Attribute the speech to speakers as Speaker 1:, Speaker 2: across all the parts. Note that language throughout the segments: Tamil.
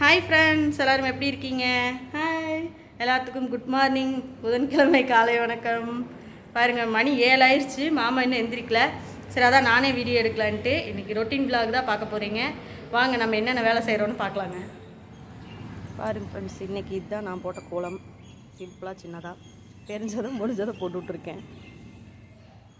Speaker 1: ஹாய் ஃப்ரெண்ட்ஸ் எல்லாரும் எப்படி இருக்கீங்க? ஹாய் எல்லாத்துக்கும் குட் மார்னிங் புதன்கிழமை காலை வணக்கம். பாருங்கள் மணி ஏழு ஆயிடுச்சு மாமா இன்னும் எந்திரிக்கல. சரி அதான் நானே வீடியோ எடுக்கலான்ட்டு இன்றைக்கி ரொட்டீன் பிளாக் தான் பார்க்க போகிறீங்க வாங்க நம்ம என்னென்ன வேலை செய்கிறோன்னு பார்க்கலாங்க. பாருங்க ஃப்ரெண்ட்ஸ் இன்னைக்கு இதுதான் நான் போட்ட கோலம். சிம்பிளாக சின்னதாக தெரிஞ்சதும் முடிஞ்சதை போட்டு விட்ருக்கேன்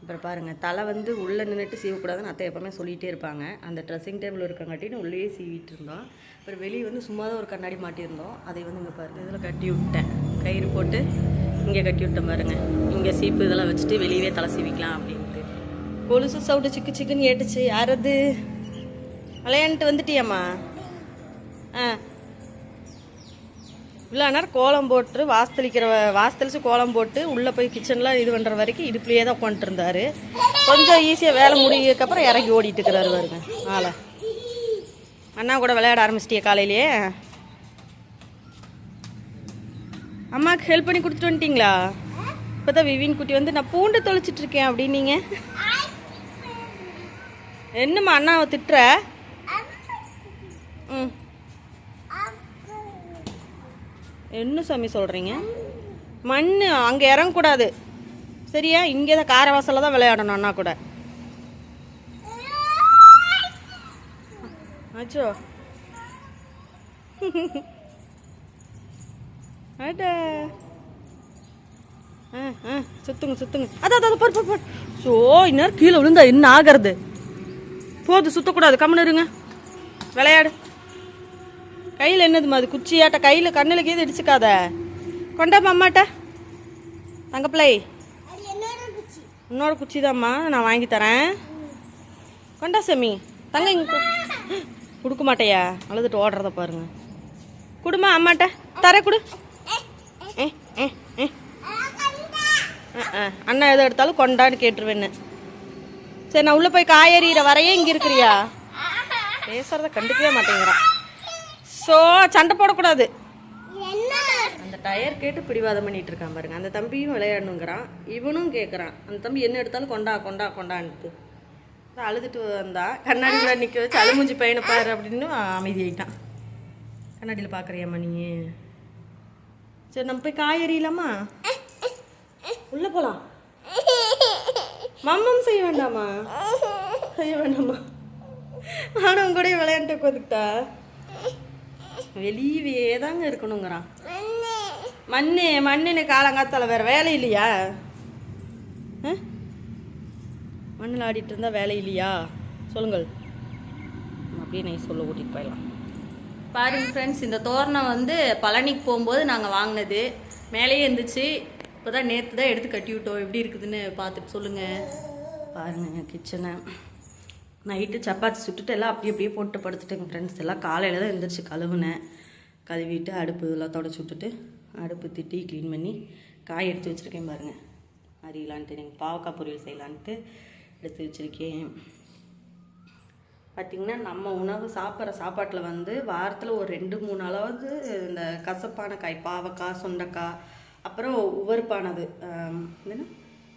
Speaker 1: அப்புறம் பாருங்கள் தலை வந்து உள்ளே நின்றுட்டு சீவக்கூடாதுன்னு அத்தை எப்பவுமே சொல்லிகிட்டே இருப்பாங்க. அந்த ட்ரெஸ்ஸிங் டேபிள் இருக்கங்காட்டின்னு உள்ளேயே சீவிட்டு இருந்தோம். அப்புறம் வெளியே வந்து சும்மா தான் ஒரு கண்ணாடி மாட்டியிருந்தோம். அதை வந்து இங்கே பாருங்கள் இதில் கட்டி விட்டேன். கயிறு போட்டு இங்கே கட்டி விட்டேன் பாருங்கள் இங்கே சீப்பு இதெல்லாம் வச்சுட்டு வெளியவே தலை சீவிக்கலாம் அப்படின்ட்டு. கொலுசு சவுட்டு சிக்கு சிக்குன்னு ஏட்டுச்சு. யாரது விளையாண்டுட்டு வந்துட்டியாம்மா? ஆ. இவ்வளோ கோலம் போட்டு வாஸ்தளிக்கிற வாசத்தளிச்சு கோலம் போட்டு உள்ளே போய் கிச்சனில் இது பண்ணுற வரைக்கும் இடுப்புலையே தான் உட்காந்துட்டு இருந்தார் கொஞ்சம் ஈஸியாக வேலை முடியக்கப்புறம் இறங்கி ஓடிட்டு இருக்கிறாரு வருங்க ஆளை. அண்ணா கூட விளையாட ஆரம்பிச்சிட்டிய காலையிலேயே. அம்மாவுக்கு ஹெல்ப் பண்ணி கொடுத்துட்டு வந்துட்டீங்களா? இப்போ தான் விவின் குட்டி வந்து நான் பூண்டு தொலைச்சிட்டு இருக்கேன் அப்படின்னீங்க. என்னம்மா அண்ணாவை திட்டுற? ம். என்ன சாமி சொல்கிறீங்க மண் அங்கே இறங்கக்கூடாது. சரியா? இங்கே தான் காரவாசலில் தான் விளையாடணும் அண்ணா கூட. ஆச்சோ. ஆட்டா. ஆ ஆ சுத்துங்க சுத்துங்க. அதான் அதான் போடு போடு போடு. ஸோ இந்நேரம் கீழே விழுந்தா என்ன ஆகிறது? போது சுத்தக்கூடாது. கம்முன்னு இருங்க. விளையாடு. கையில் என்னதுமா அது குச்சியாட்ட? கையில் கண்ணில் கீது இடிச்சுக்காத. கொண்டாப்பா அம்மாட்ட. தங்க பிள்ளை இன்னொரு குச்சி. தாம்மா நான் வாங்கி தரேன். கொண்டா சாமி. தங்க இங்க கொடுக்க மாட்டையா? அழுதுட்டு ஓடுறத பாருங்க. குடுமா அம்மாட்ட. தர குடு. அண்ணா எதை எடுத்தாலும் கொண்டான்னு கேட்டுருவேன்னு சரி நான் உள்ளே போய் காயறிகிற வரையே இங்கே இருக்கிறியா? பேசுறத கண்டுக்கவே மாட்டேங்கிறான். ஸோ சண்டை போடக்கூடாது. அந்த டயர் கேட்டு பிடிவாதம் பண்ணிட்டு இருக்கான் பாருங்க. அந்த தம்பியும் விளையாடணுங்கிறான். இவனும் கேட்குறான் அந்த தம்பி என்ன எடுத்தாலும் கொண்டா கொண்டா கொண்டான்ட்டு. அழுதுட்டு வந்தா கண்ணாடியில் நிற்க வச்சு அழுமுஞ்சி பையனை பாரு அப்படின்னு அமைதியாயிட்டான் கண்ணாடியில் பார்க்குறியாம்மா நீ சரி நம்ம போய் காய் எறியலாமா? உள்ளே போகலாம் மம்மம் செய்ய வேண்டாமா? செய்ய வேண்டாமா? நானும் கூட விளையாண்டு உட்காந்துக்கிட்டா? வெளியவே தாங்க இருக்கணுங்கிறான். மண்ணு. மண்ணுன்னு காலங்காத்தால வேற வேலை இல்லையா? மண்ணில் ஆடிட்டு இருந்தா வேலை இல்லையா? சொல்லுங்கள். அப்படியே நை சொல்ல கூட்டிகிட்டு போயிடலாம். பாருங்க ஃப்ரெண்ட்ஸ் இந்த தோரணம் வந்து பழனிக்கு போகும்போது நாங்கள் வாங்கினது. மேலேயே இருந்துச்சு. இப்போ தான் நேற்று தான் எடுத்து கட்டி விட்டோம் எப்படி இருக்குதுன்னு பார்த்துட்டு சொல்லுங்கள் பாருங்க கிச்சனை நைட்டு சப்பாத்தி சுட்டுட்டு எல்லாம் அப்படி அப்படியே போட்டு படுத்துட்டேங்க ஃப்ரெண்ட்ஸ் எல்லாம் காலையில் தான் எழுந்திரிச்சு கழுவுனேன். கழுவிட்டு அடுப்பு இதெல்லாம் தொடச்சு விட்டுட்டு அடுப்பு திட்டி க்ளீன் பண்ணி காய் எடுத்து வச்சுருக்கேன் பாருங்கள் அறியலான்ட்டு நீங்கள் பாவக்காய் பொரியல் செய்யலான்ட்டு எடுத்து வச்சுருக்கேன். பார்த்திங்கன்னா நம்ம உணவு சாப்பிட்ற சாப்பாட்டில் வந்து வாரத்தில் ஒரு ரெண்டு மூணு அளவுக்கு இந்த கசப்பான காய் பாவக்காய் சுண்டக்காய் அப்புறம் உவர்ப்பானது ஆம்,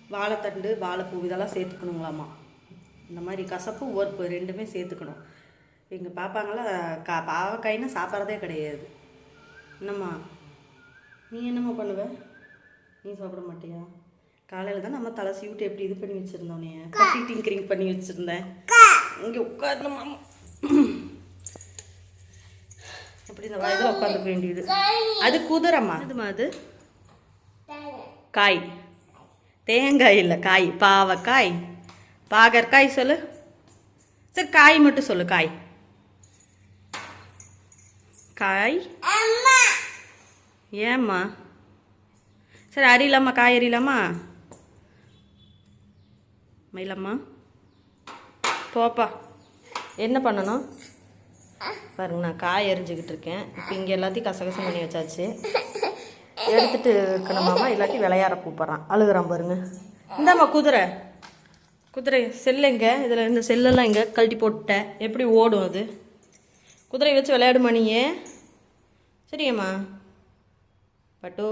Speaker 1: வாழைத்தண்டு வாழைப்பூ இதெல்லாம் சேர்த்துக்கணுங்களாம்மா இந்த மாதிரி கசப்பு உவர்ப்பு ரெண்டுமே சேர்த்துக்கணும். எங்கள் பாப்பாங்களாம் கா பாவக்காய்னா சாப்பிட்றதே கிடையாது. என்னம்மா? நீ என்னம்மா பண்ணுவ? நீ சாப்பிட மாட்டியா? காலையில் தான் நம்ம தலை சீவிட்டு எப்படி இது பண்ணி வச்சுருந்தோம் நீ கட்டி டிங்கரிங் பண்ணி வச்சுருந்தேன். இங்கே உட்காந்து மாமா. அப்படி இந்த வயதில் உட்காந்துக்க வேண்டியது? அது குதிரம்மா. இதுமா அது? காய். தேங்காய் இல்லை காய். பாவக்காய். பாகற்காய் சொல்லு. சரி காய் மட்டும் சொல்லு காய். காய்? ஏம்மா? சரி அறியலாமா காய் அறியலாமா மயிலம்மா? போப்பா. என்ன பண்ணணும்? பாருங்க நான் காய் எரிஞ்சுக்கிட்டு இருக்கேன். இப்போ இங்கே எல்லாத்தையும் கசகசம் பண்ணி வச்சாச்சு. எடுத்துட்டு இருக்கணுமாமா இல்லாட்டி விளையாட கூப்பிட்றான். அழுகுறான் பாருங்க. இந்தாம்மா குதிரை. குதிரை செல்லு எங்கே? இதில் இந்த செல்லெல்லாம் இங்கே கழட்டி போட்டேன் எப்படி ஓடும் அது? குதிரை வச்சு விளையாடுமா நீயே சரியாம்மா பட்டு.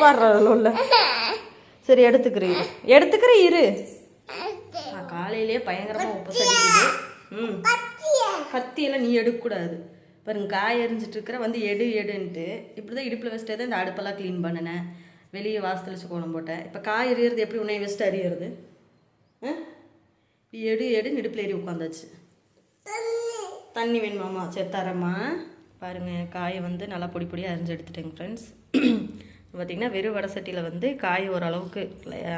Speaker 1: பாடுறதுல உள்ள. சரி எடுத்துக்கிறேன் இரு. எடுத்துக்கிறேன் இரு. நான் காலையிலேயே பயங்கரமாக உப்பு சடிக்குது ம். கத்தியெல்லாம் நீ எடுக்கக்கூடாது. பாருங்க காய் எரிஞ்சிட்டு இருக்கிற வந்து எடு எடுன்ட்டு. இப்படி தான் இடுப்பில் வச்சுட்டே தான் இந்த அடுப்பெல்லாம் க்ளீன் பண்ணினேன். வெளியே வாசல் வச்சு கோலம் போட்டேன். இப்போ காய் எறியறது எப்படி உன்னை வச்சுட்டு அறியறது எடு எடுன்னு இடுப்பில் ஏறி உட்காந்தாச்சு. தண்ணி வேணுமாம்மா சரி தரேம்மா. பாருங்கள் காயை வந்து நல்லா பொடி பொடியாக அரிஞ்சு எடுத்துட்டேங்க ஃப்ரெண்ட்ஸ் பார்த்திங்கன்னா வெறும் வடை சட்டியில் வந்து காய் ஓரளவுக்கு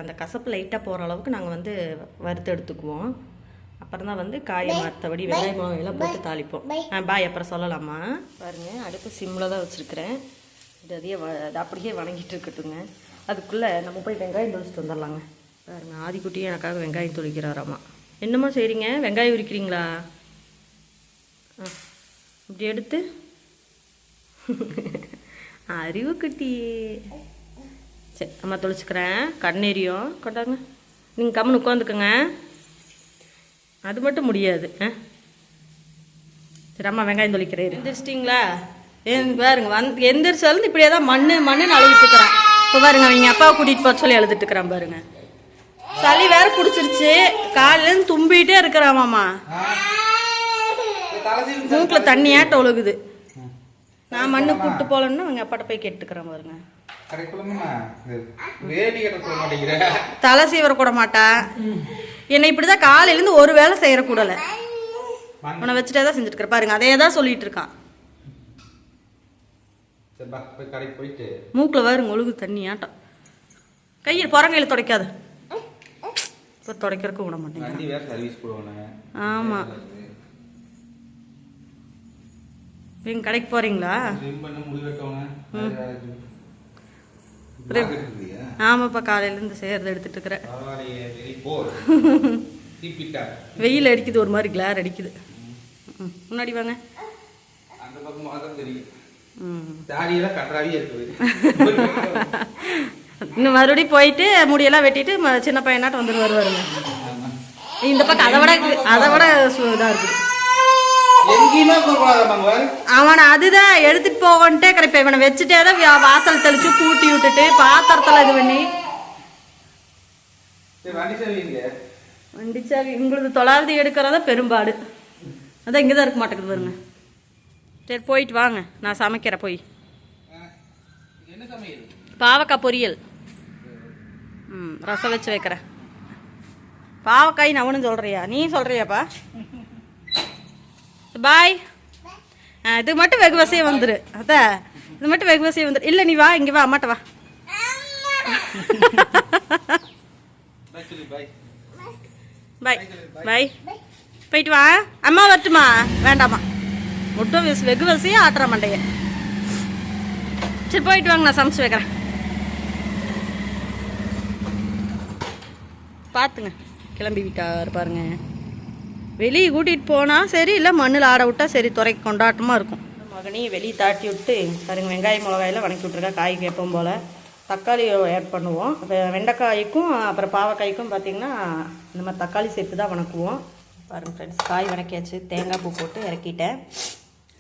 Speaker 1: அந்த கசப்பு லைட்டாக போகிற அளவுக்கு நாங்கள் வந்து வறுத்து எடுத்துக்குவோம். அப்புறம் தான் வந்து காயை மற்றபடி வெங்காய மிளகாய் எல்லாம் போட்டு தாளிப்போம். ஆ பாய் அப்புறம் சொல்லலாமா? பாருங்கள் அடுப்பு சிம்மில் தான் வச்சுருக்கிறேன். இது அதையே வ அது அப்படியே வணங்கிட்டு இருக்கட்டுங்க அதுக்குள்ளே நம்ம போய் வெங்காயம் தொளிச்சிட்டு வந்துடலாங்க. பாருங்க ஆதிக்குட்டி எனக்காக வெங்காயம் தொளிக்கிறாராம்மா என்னம்மா செய்கிறீங்க வெங்காயம் உரிக்கிறீங்களா? ஆ, இப்படி எடுத்து. அறிவு குட்டி. சரி அம்மா தொளிச்சுக்கிறேன். கண்ணெரியும் கொண்டாங்க நீங்கள் கம்முன்னு உட்காந்துக்குங்க. அது மட்டும் முடியாது. ஆ? சரி அம்மா வெங்காயம் தொளிக்கிறேன். எந்திரிச்சிட்டிங்களா? பாருங்க வந்து எந்திரிச்சாலும் இப்படியே தான் மண்ணு மண்ணு அழுகிட்டு இருக்கிறான் இப்போ பாருங்க அவங்க அப்பாவை கூட்டிகிட்டு போக சொல்லி எழுதிட்டு இருக்கிறான் பாருங்க. சளி வேற பிடிச்சிருச்சு. காலையிலேருந்து தும்பிட்டே இருக்கிறான் மாமா. மூக்கில் தண்ணியாட்ட ஒழுகுது. நான் மண்ணு கூப்பிட்டு போகலன்னு அவங்க அப்பாட்ட போய் கேட்டுக்கிறேன் பாருங்க. தலை சீவர கூட மாட்டா. என்னை இப்படி தான் காலையிலேருந்து ஒரு வேலை செய்யக்கூடல உன்னை வச்சுட்டே தான் செஞ்சுட்டு பாருங்க அதே தான் சொல்லிட்டு இருக்கான்
Speaker 2: சரி பா போய் கடைக்கு போயிட்டு.
Speaker 1: மூக்கில் வருங்க ஒழுகு தண்ணியாட்டம் கையில் புறங்கையில் துடைக்காது. இப்போ துடைக்கிறதுக்கு விட மாட்டேங்க
Speaker 2: வேற
Speaker 1: ஆமாம் நீங்கள் கடைக்கு போகிறீங்களா ஆமாப்பா காலையிலேருந்து செய்கிறத எடுத்துட்டு இருக்கிறேன் வெயில் அடிக்குது ஒரு மாதிரி கிளார் அடிக்குது. முன்னாடி வாங்க.
Speaker 2: தாடியெல்லாம் கன்றாவியே இருக்குது.
Speaker 1: இன்னும் மறுபடியும் போயிட்டு முடியெல்லாம் வெட்டிட்டு சின்ன பையனாட்டம் வந்துட்டு வருவாருங்க. இந்த பக்கம் அதை விட அதை விட இதாக இருக்குது அவனை அதுதான் எடுத்துட்டு போகன்ட்டே கிடைப்பேன். இவனை வச்சுட்டே தான் வாசல் தெளிச்சு கூட்டி விட்டுட்டு பாத்திரத்தில் இது பண்ணி.
Speaker 2: வண்டி சேவை
Speaker 1: உங்களுக்கு தொளாவது எடுக்கிறதா பெரும்பாடு. அதான் இங்கே தான் இருக்க மாட்டேங்குது பாருங்க. சரி போயிட்டு வாங்க. நான் சமைக்கிறேன் போய். பாவக்காய் பொரியல். ம் ரசம் வச்சு வைக்கிறேன். பாவக்காய் நவனும் சொல்கிறியா நீ சொல்கிறியாப்பா பாய். இது மட்டும் வெகு வசையம் வந்துரு. அத இது மட்டும் வெகு வசையம் வந்துரு. இல்லை நீ வா இங்கே வா அம்மாட்ட வா.
Speaker 2: பாய். பாய்.
Speaker 1: போயிட்டு வா. அம்மா வரட்டுமா? வேண்டாமா? மட்டும் வெஸ் வெகு வசையாக ஆட்டுற மண்டைய. சரி போயிட்டு வாங்க நான் சமைச்சு வைக்கிறேன். பார்த்துங்க. கிளம்பி விட்டார் பாருங்க. வெளியே கூட்டிகிட்டு போனால் சரி இல்லை மண்ணில் ஆட விட்டா சரி துறைக்கு கொண்டாட்டமாக இருக்கும். மகனையும் வெளியே தாட்டி விட்டு பாருங்க வெங்காயம் மிளகாயெல்லாம் வணக்கி விட்ருக்கா காய் கேட்போம் போல். தக்காளி ஆட் பண்ணுவோம். வெண்டைக்காய்க்கும் அப்புறம் பாவக்காய்க்கும் பார்த்திங்கன்னா இந்த மாதிரி தக்காளி சேர்த்து தான் வணக்குவோம். பாருங்கள் ஃப்ரெண்ட்ஸ் காய் வணக்கியாச்சு. தேங்காய் பூ போட்டு இறக்கிட்டேன்.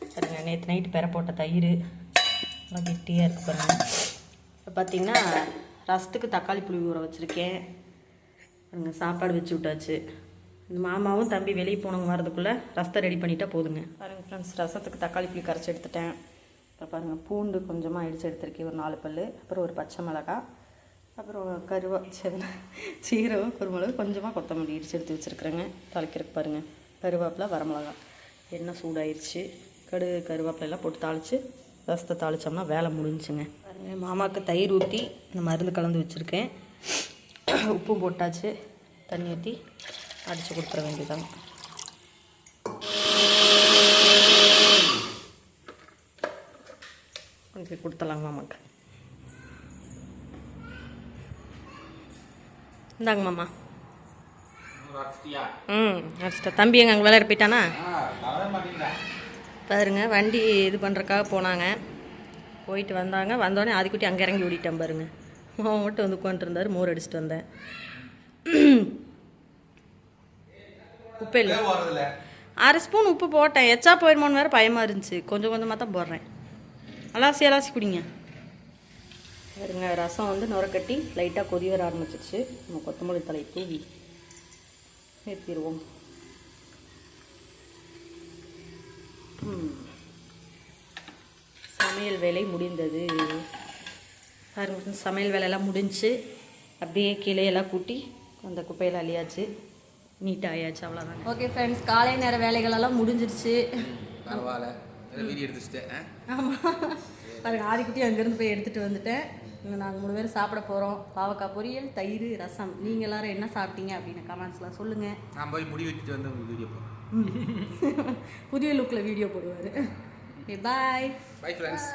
Speaker 1: பாருங்க நேற்று நைட்டு பெற போட்ட தயிர். நல்லா கெட்டியாக இருக்குது பாருங்கள் இப்போ பார்த்தீங்கன்னா ரசத்துக்கு தக்காளி புளி ஊற வச்சுருக்கேன். பாருங்க சாப்பாடு வச்சு விட்டாச்சு. இந்த மாமாவும் தம்பி வெளியே போனவங்க வரதுக்குள்ளே ரசத்தை ரெடி பண்ணிட்டா போதுங்க. பாருங்கள் ஃப்ரெண்ட்ஸ் ரசத்துக்கு தக்காளி புளி கரைச்சி எடுத்துட்டேன். அப்புறம் பாருங்கள் பூண்டு கொஞ்சமாக இடித்து எடுத்திருக்கேன். ஒரு நாலு பல் அப்புறம் ஒரு பச்சை மிளகாய் அப்புறம் கருவா செதில் சீரகம் குருமிளகு கொஞ்சமாக கொத்தமல்லி இடித்து எடுத்து வச்சுருக்குறேங்க. தாளிக்கிறதுக்கு பாருங்கள் கருவேப்பிலை வரமிளகா. எண்ணெய் சூடாயிருச்சு. கடுகு கருவேப்பிலை எல்லாம் போட்டு தாளித்து ரசத்தை தாளித்தோம்னா வேலை முடிஞ்சுங்க பாருங்க மாமாவுக்கு தயிர் ஊற்றி இந்த மருந்து கலந்து வச்சுருக்கேன். உப்பும் போட்டாச்சு தண்ணி ஊற்றி அடித்து கொடுத்துற வேண்டியதாங்க கொஞ்சம் கொடுத்துலாங்க மாமாக்கு இந்தாங்க மாமா. ம் அடிச்சிட்டா தம்பி எங்க அங்கே விளையாட போயிட்டானா? பாருங்கள் வண்டி இது பண்ணுறக்காக போனாங்க. போயிட்டு வந்தாங்க. வந்தோடனே அதுக்குட்டி அங்கே இறங்கி ஓடிட்டேன் பாருங்க. அவன் மட்டும் வந்து உட்காந்துருந்தார் மோர் அடிச்சிட்டு வந்தேன். உப்பு இல்லை. அரை ஸ்பூன் உப்பு போட்டேன். எச்சா போயிடுமோன்னு வேறு பயமாக இருந்துச்சு. கொஞ்சம் கொஞ்சமாக தான் போடுறேன். அலாசி அலாசி குடிங்க. பாருங்க ரசம் வந்து நுரக்கட்டி லைட்டாக கொதி வர ஆரம்பிச்சிருச்சு. நம்ம கொத்தமல்லி தலை தூவி நிறுத்திடுவோம் ம். சமையல் வேலை முடிந்தது. பாருங்க சமையல் வேலையெல்லாம் முடிஞ்சு அப்படியே கீழே எல்லாம் கூட்டி அந்த குப்பையில் அழியாச்சு நீட்டாக ஆயாச்சு அவ்வளோதான் ஓகே ஃப்ரெண்ட்ஸ் காலை நேர வேலைகளெல்லாம் முடிஞ்சிருச்சு.
Speaker 2: பரவாயில்ல. வீடியோ எடுத்துச்சிட்டேன்
Speaker 1: ஆமாம் பாருங்க ஆதிக்குட்டி அங்கேருந்து போய் எடுத்துகிட்டு வந்துட்டேன். இன்னும் நாங்கள் மூணு பேரும் சாப்பிட போகிறோம் பாவக்காய் பொரியல் தயிர் ரசம். நீங்கள் எல்லாரும் என்ன சாப்பிட்டீங்க அப்படின்னு கமெண்ட்ஸ்லாம் சொல்லுங்கள்
Speaker 2: நான் போய் முடி வெட்டிட்டு வந்து உங்களுக்கு வீடியோ போடுறேன்.
Speaker 1: புதிய லுக்கில் வீடியோ போடுவார். பாய்
Speaker 2: பாய் ஃப்ரெண்ட்ஸ்